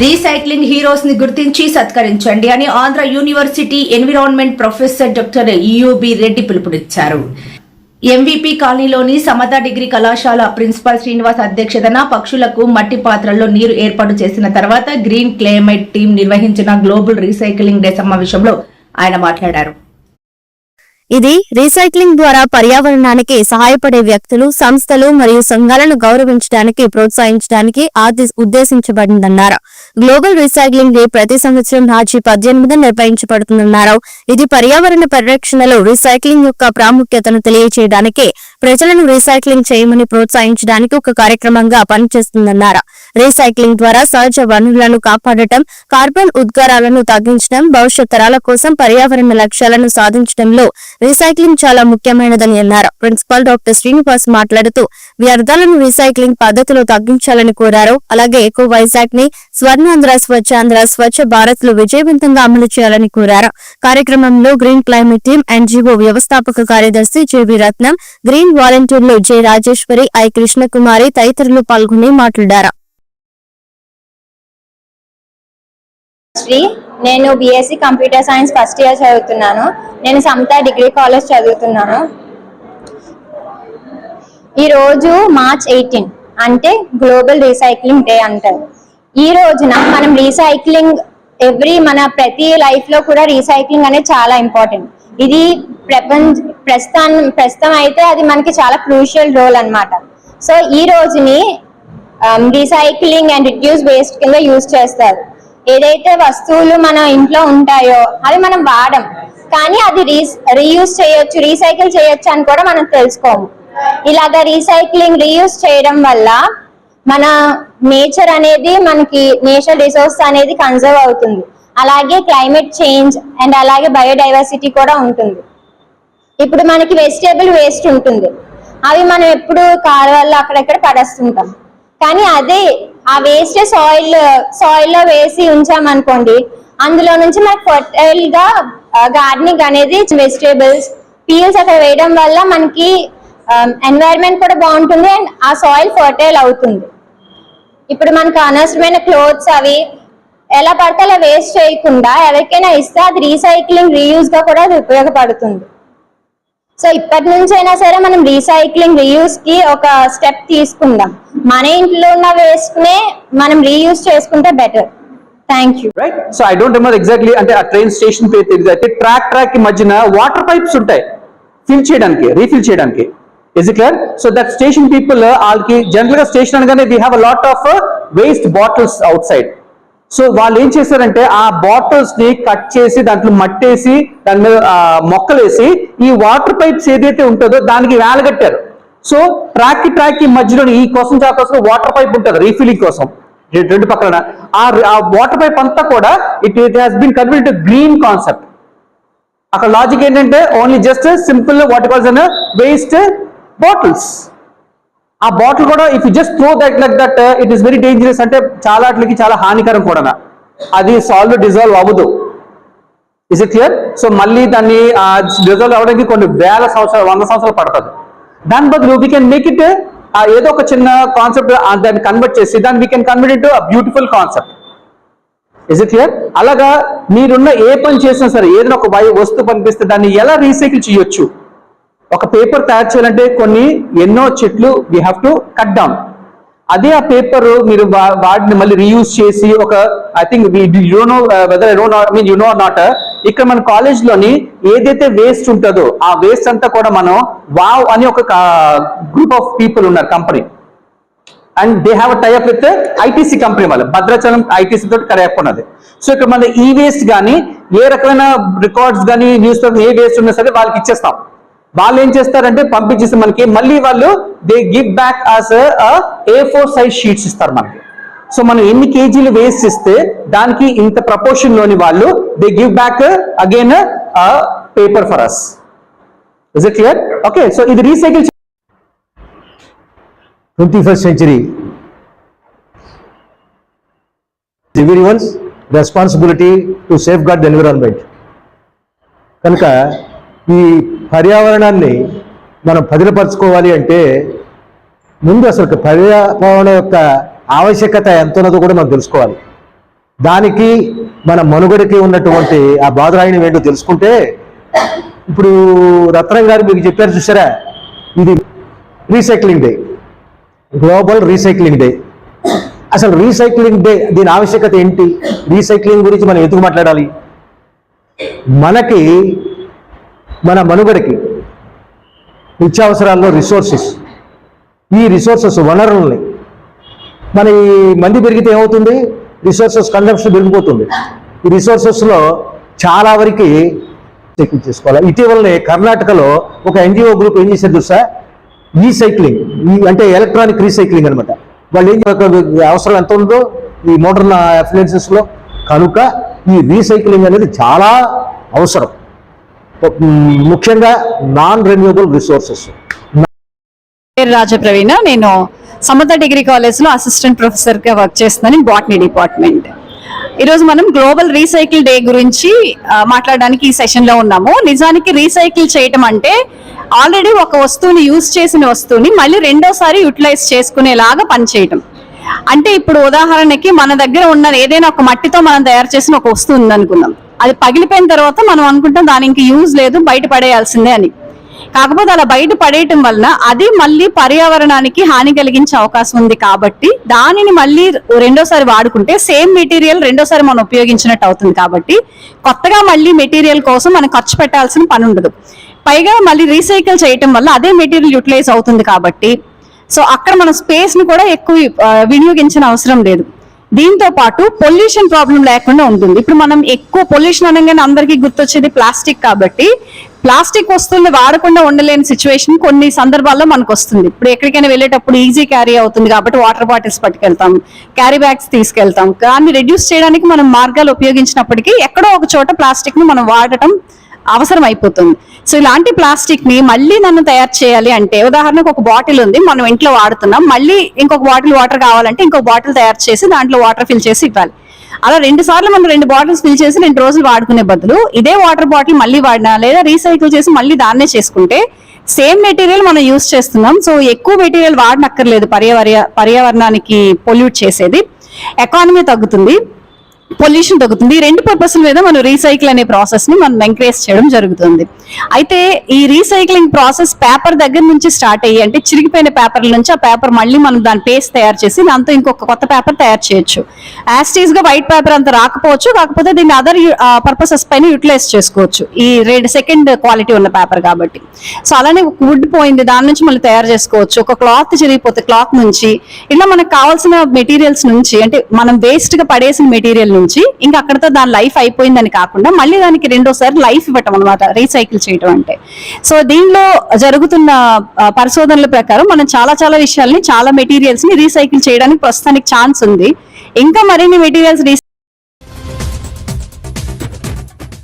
Recycling హీరోస్ని గుర్తించి సత్కరించండి అని Andhra university environment professor doctor EUB Reddy పిలుపునిచ్చారు. ఎంవీపీ కాలనీలోని సమత డిగ్రీ కళాశాల ప్రిన్సిపాల్ శ్రీనివాస్ అధ్యక్షతన పక్షులకు మట్టి పాత్రల్లో నీరు ఏర్పాటు చేసిన తర్వాత గ్రీన్ క్లైమేట్ టీం నిర్వహించిన గ్లోబల్ రీసైక్లింగ్ డే సమావేశంలో ఆయన మాట్లాడారు. ఇది రీసైక్లింగ్ ద్వారా పర్యావరణానికి సహాయపడే వ్యక్తులు సంస్థలు మరియు సంఘాలను గౌరవించడానికి ప్రోత్సహించడానికి ఆది- ఉద్దేశించబడిందన్నారు. గ్లోబల్ రీసైక్లింగ్ డే ప్రతి సంవత్సరం మార్చి పద్దెనిమిది నిర్వహించబడుతుందన్నారు. ఇది పర్యావరణ పరిరక్షణలో రీసైక్లింగ్ యొక్క ప్రాముఖ్యతను తెలియజేయడానికి ప్రజలను రీసైక్లింగ్ చేయమని ప్రోత్సహించడానికి ఒక కార్యక్రమంగా పనిచేస్తుందన్నారు. రీసైక్లింగ్ ద్వారా సహజ వనరులను కాపాడటం కార్బన్ ఉద్గారాలను తగ్గించడం భవిష్యత్ తరాల కోసం పర్యావరణ లక్ష్యాలను సాధించడంలో రీసైక్లింగ్ చాలా ముఖ్యమైనదని అన్నారు. ప్రిన్సిపాల్ డాక్టర్ శ్రీనివాస్ మాట్లాడుతూ వ్యర్థాలను రీసైక్లింగ్ పద్ధతిలో తగ్గించాలని కోరారు. అలాగే ఎక్కువ వైజాగ్ని స్వర్ణ స్వర్ణాంధ్ర స్వచ్ఛాంధ్ర స్వచ్ఛ భారత్లో విజయవంతంగా అమలు చేయాలని కోరారు. కార్యక్రమంలో గ్రీన్ క్లైమేట్ టీమ్ ఎన్జీఓ వ్యవస్థాపక కార్యదర్శి జేవి రత్నం గ్రీన్ వాలంటీర్లు జె రాజేశ్వరి ఐ కృష్ణకుమారి తదితరులు పాల్గొని మాట్లాడారు. శ్రీ నేను BSc computer science first year చదువుతున్నాను. నేను సమత డిగ్రీ కాలేజ్ చదువుతున్నాను. ఈరోజు మార్చ్ ఎయిటీన్ అంటే గ్లోబల్ రీసైక్లింగ్ డే అంటారు. ఈ రోజున మనం రీసైక్లింగ్ ఎవ్రీ మన ప్రతి లైఫ్లో కూడా రీసైక్లింగ్ అనేది చాలా ఇంపార్టెంట్ ఇది ప్రపంచ ప్రస్తుతం ప్రస్తుతం అయితే అది మనకి చాలా క్రూషియల్ రోల్ అన్నమాట. సో ఈ రోజుని రీసైక్లింగ్ అండ్ రిడ్యూస్ వేస్ట్ కింద యూజ్ చేస్తారు. ఏదైతే వస్తువులు మన ఇంట్లో ఉంటాయో అవి మనం వాడం. కానీ అది రీ రీయూజ్ చేయొచ్చు రీసైకిల్ చేయొచ్చు అని కూడా మనం తెలుసుకోము. ఇలాగ రీసైక్లింగ్ రీయూజ్ చేయడం వల్ల మన నేచర్ అనేది మనకి నేచర్ రిసోర్స్ అనేది కన్జర్వ్ అవుతుంది. అలాగే క్లైమేట్ చేంజ్ అండ్ అలాగే బయోడైవర్సిటీ కూడా ఉంటుంది. ఇప్పుడు మనకి వెజిటేబుల్ వేస్ట్ ఉంటుంది. అవి మనం ఎప్పుడు కాలువల్లో అక్కడెక్కడ పడేస్తుంటాం. కానీ అదే ఆ వేస్ట్ సాయిల్ సాయిల్లో వేసి ఉంచామనుకోండి అందులో నుంచి మనకు ఫర్టైల్గా గార్డెనింగ్ అనేది వెజిటేబుల్స్ పీల్స్ అక్కడ వేయడం వల్ల మనకి ఎన్వైరన్మెంట్ కూడా బాగుంటుంది అండ్ ఆ సాయిల్ ఫర్టైల్ అవుతుంది. ఇప్పుడు మనకు అనవసరమైన క్లోత్స్ అవి ఎలా పడితే అలా వేస్ట్ చేయకుండా ఎవరికైనా ఇస్తే అది రీసైక్లింగ్ రీయూజ్గా కూడా అది ఉపయోగపడుతుంది. సో ఇప్పటి నుంచి అయినా సరే మనం రీసైక్లింగ్ రీయూస్కి ఒక స్టెప్ తీసుకుందాం. మన ఇంట్లో ఉన్న వేస్ట్ నే మనం రీయూజ్ చేసుకుంటే better thank you right so I don't remember exactly అంటే ఆ ట్రైన్ స్టేషన్ పేరు తెలియదు. అయితే ట్రాక్ ట్రాక్కి మధ్యన వాటర్ పైప్స్ ఉంటాయి. ఫిల్ చేయడానికి రీఫిల్ చేయడానికి. Is clear so that station people వాళ్ళకి జనరల్గా స్టేషన్ అనగానే we have a lot of waste bottles outside so వాళ్ళు ఏం చేశారంటే ఆ బాటిల్స్ని కట్ చేసి దాంట్లో మట్టేసి దాని మీద మొక్కలేసి ఈ వాటర్ పైప్స్ ఏదైతే ఉంటుందో దానికి వేలగట్టారు సో ట్రాక్కి ట్రాక్కి మధ్యలో ఈ కోసం ఆ కోసం వాటర్ పైప్ ఉంటుంది రీఫిలింగ్ కోసం. రెండు పక్కన ఆ వాటర్ పైప్ అంతా కూడా it it has been convert green concept అక్కడ లాజిక్ ఏంటంటే only just simple what calls an waste bottles ఆ బాటిల్ కూడా if you just throw that like that it is very dangerous అంటే చాలా వాటికి చాలా హానికరం కూడా అది సాల్వ్ డిజాల్వ్ అవ్వదు. ఇస్ ఇట్ క్లియర్ సో మళ్ళీ దాన్ని డిజాల్వ్ అవ్వడానికి కొన్ని వేల సంవత్సరాలు వంద సంవత్సరాలు పడుతుంది. దాని బదులు వీ కెన్ మేక్ ఇట్ ఏదో ఒక చిన్న కాన్సెప్ట్ దాన్ని కన్వర్ట్ చేసి దాన్ని we can convert it beautiful concept is it clear అలాగా మీరున్న ఏ పని చేసినా సరే ఏదైనా ఒక వై- వస్తువు పంపిస్తే దాన్ని ఎలా రీసైకిల్ చేయొచ్చు? ఒక పేపర్ తయారు చేయాలంటే కొన్ని ఎన్నో చెట్లు we have to cut down అదే ఆ పేపర్ మీరు వాటిని మళ్ళీ రీయూజ్ చేసి ఒక I think you know whether I mean you know not ఇక్కడ మన కాలేజ్లోని ఏదైతే వేస్ట్ ఉంటుందో ఆ వేస్ట్ అంతా కూడా మనం వావ్ అని ఒక గ్రూప్ ఆఫ్ పీపుల్ ఉన్నారు company and they have tie up with ITC company వాళ్ళు భద్రాచలం ఐటీసీ తోటి టైఅప్ ఉన్నది. సో ఇక్కడ మన ఈ వేస్ట్ కానీ ఏ రకమైన రికార్డ్స్ కానీ న్యూస్ పేపర్ ఏ వేస్ట్ ఉన్నా సరే వాళ్ళకి ఇచ్చేస్తాం. వాళ్ళు ఏం చేస్తారంటే పంపించేసి మనకి మళ్ళీ వాళ్ళు they give back as A four size sheets ఇస్తారు మనకి సో మనం ఎన్ని కేజీలు వేస్ట్ ఇస్తే దానికి ఇంత ప్రపోర్షన్లోని వాళ్ళు they give back again paper for us is it clear okay so ఇది recycle 21st century. It's everyone's responsibility to safeguard the environment. కనుక ఈ పర్యావరణాన్ని మనం పదిలపరచుకోవాలి అంటే ముందు అసలు పర్యావరణం యొక్క ఆవశ్యకత ఎంత ఉన్నదో కూడా మనం తెలుసుకోవాలి. దానికి మన మనుగడకి ఉన్నటువంటి ఆ బాధరాయిని ఏంటో తెలుసుకుంటే ఇప్పుడు రత్నం గారు మీకు చెప్పారు చూసారా? ఇది recycling day. Global recycling day. అసలు రీసైక్లింగ్ డే దీని ఆవశ్యకత ఏంటి? రీసైక్లింగ్ గురించి మనం ఎందుకు మాట్లాడాలి? మనకి మన మనుగడకి నిత్యావసరాల్లో రిసోర్సెస్ ఈ రిసోర్సెస్ వనరుల్ని మన ఈ మంది పెరిగితే ఏమవుతుంది? రిసోర్సెస్ కన్జంప్షన్ పెరిగిపోతుంది. ఈ రిసోర్సెస్లో చాలా వరకు చెక్ చేసుకోవాలి. ఇటీవలనే కర్ణాటకలో ఒక ఎన్జిఓ గ్రూప్ ఏం చేశారు చూసా రీసైక్లింగ్ ఈ అంటే ఎలక్ట్రానిక్ రీసైక్లింగ్ అనమాట వాళ్ళు ఏం ఒక అవసరం ఎంత ఉందో ఈ మోడర్న్ అప్లయన్సెస్లో కనుక ఈ రీసైక్లింగ్ అనేది చాలా అవసరం. ముఖ్యంగా నాన్ రెన్యూబుల్ రిసోర్సెస్ పేరు రాజప్రవీణ నేను సమత డిగ్రీ కాలేజ్లో అసిస్టెంట్ ప్రొఫెసర్గా వర్క్ చేస్తున్నాను బాటనీ డిపార్ట్మెంట్. ఈరోజు మనం గ్లోబల్ రీసైకిల్ డే గురించి మాట్లాడడానికి ఈ సెషన్లో ఉన్నాము. నిజానికి రీసైకిల్ చేయటం అంటే ఆల్రెడీ ఒక వస్తువుని యూజ్ చేసిన వస్తువుని మళ్ళీ రెండోసారి యూటిలైజ్ చేసుకునేలాగా పనిచేయటం. అంటే ఇప్పుడు ఉదాహరణకి మన దగ్గర ఉన్న ఏదైనా ఒక మట్టితో మనం తయారు చేసిన ఒక వస్తువు ఉందనుకుందాం. అది పగిలిపోయిన తర్వాత మనం అనుకుంటాం దానికి యూజ్ లేదు బయట పడేయాల్సిందే అని. కాకపోతే అలా బయట పడేయటం వలన అది మళ్ళీ పర్యావరణానికి హాని కలిగించే అవకాశం ఉంది కాబట్టి దానిని మళ్ళీ రెండోసారి వాడుకుంటే సేమ్ మెటీరియల్ రెండోసారి మనం ఉపయోగించినట్టు అవుతుంది కాబట్టి కొత్తగా మళ్ళీ మెటీరియల్ కోసం మనం ఖర్చు పెట్టాల్సిన పని ఉండదు. పైగా మళ్ళీ రీసైకిల్ చేయటం వల్ల అదే మెటీరియల్ యూటిలైజ్ అవుతుంది కాబట్టి. సో అక్కడ మనం స్పేస్ని కూడా ఎక్కువ వినియోగించిన అవసరం లేదు. దీంతో పాటు పొల్యూషన్ ప్రాబ్లం లేకుండా ఉంటుంది. ఇప్పుడు మనం ఎక్కువ పొల్యూషన్ అనగానే అందరికీ గుర్తొచ్చేది ప్లాస్టిక్ కాబట్టి ప్లాస్టిక్ వస్తువుల్ని వాడకుండా ఉండలేని సిచ్యువేషన్ కొన్ని సందర్భాల్లో మనకు వస్తుంది ఇప్పుడు ఎక్కడికైనా వెళ్ళేటప్పుడు ఈజీ క్యారీ అవుతుంది కాబట్టి వాటర్ బాటిల్స్ పట్టుకెళ్తాం క్యారీ బ్యాగ్స్ తీసుకెళ్తాం. దాన్ని రెడ్యూస్ చేయడానికి మనం మార్గాలు ఉపయోగించినప్పటికీ ఎక్కడో ఒక చోట ప్లాస్టిక్ని మనం వాడటం అవసరం అయిపోతుంది సో ఇలాంటి ప్లాస్టిక్ని మళ్ళీ నన్ను తయారు చేయాలి అంటే ఉదాహరణకు ఒక బాటిల్ ఉంది మనం ఇంట్లో వాడుతున్నాం మళ్ళీ ఇంకొక బాటిల్ వాటర్ కావాలంటే ఇంకొక బాటిల్ తయారు చేసి దాంట్లో వాటర్ ఫిల్ చేసి ఇవ్వాలి. అలా రెండు సార్లు మనం రెండు బాటిల్స్ ఫిల్ చేసి రెండు రోజులు వాడుకునే బదులు ఇదే వాటర్ బాటిల్ మళ్ళీ వాడినా లేదా రీసైకిల్ చేసి మళ్ళీ దాన్నే చేసుకుంటే సేమ్ మెటీరియల్ మనం యూస్ చేస్తున్నాం. సో ఎక్కువ మెటీరియల్ వాడనక్కర్లేదు పర్యావరణ పర్యావరణానికి పొల్యూట్ చేసేది. ఎకానమీ తగ్గుతుంది. పొల్యూషన్ తగ్గుతుంది. ఈ రెండు పర్పస్ల మీద మనం రీసైకిల్ అనే ప్రాసెస్ని మనం ఎంకరేజ్ చేయడం జరుగుతుంది. అయితే ఈ రీసైక్లింగ్ ప్రాసెస్ పేపర్ దగ్గర నుంచి స్టార్ట్ అయ్యి అంటే చిరిగిపోయిన పేపర్ల నుంచి ఆ పేపర్ మళ్ళీ మనం దాని పేస్ట్ తయారు చేసి దాంతో ఇంకొక కొత్త పేపర్ తయారు చేయొచ్చు. యాస్టీస్గా వైట్ పేపర్ అంత రాకపోవచ్చు కాకపోతే దీన్ని అదర్ పర్పసెస్ పైన యూటిలైజ్ చేసుకోవచ్చు. ఈ రెండు సెకండ్ క్వాలిటీ ఉన్న పేపర్ కాబట్టి. సో అలానే వుడ్ పోయింది దాని నుంచి మళ్ళీ తయారు చేసుకోవచ్చు. ఒక క్లాత్ చిరిగిపోతే క్లాత్ నుంచి ఇలా మనకు కావాల్సిన మెటీరియల్స్ నుంచి అంటే మనం వేస్ట్గా పడేసిన మెటీరియల్ నుంచి ఇంకా అక్కడతో దాని లైఫ్ అయిపోయిందని కాకుండా మళ్ళీ దానికి రెండోసారి లైఫ్ ఇవ్వటం అనమాట రీసైకిల్ చేయటం అంటే. సో దీనిలో జరుగుతున్న పరిశోధనల ప్రకారం మనం చాలా చాలా విషయాల్ని చాలా మెటీరియల్స్ని రీసైకిల్ చేయడానికి ప్రస్తుతానికి ఛాన్స్ ఉంది. ఇంకా మరిన్ని మెటీరియల్స్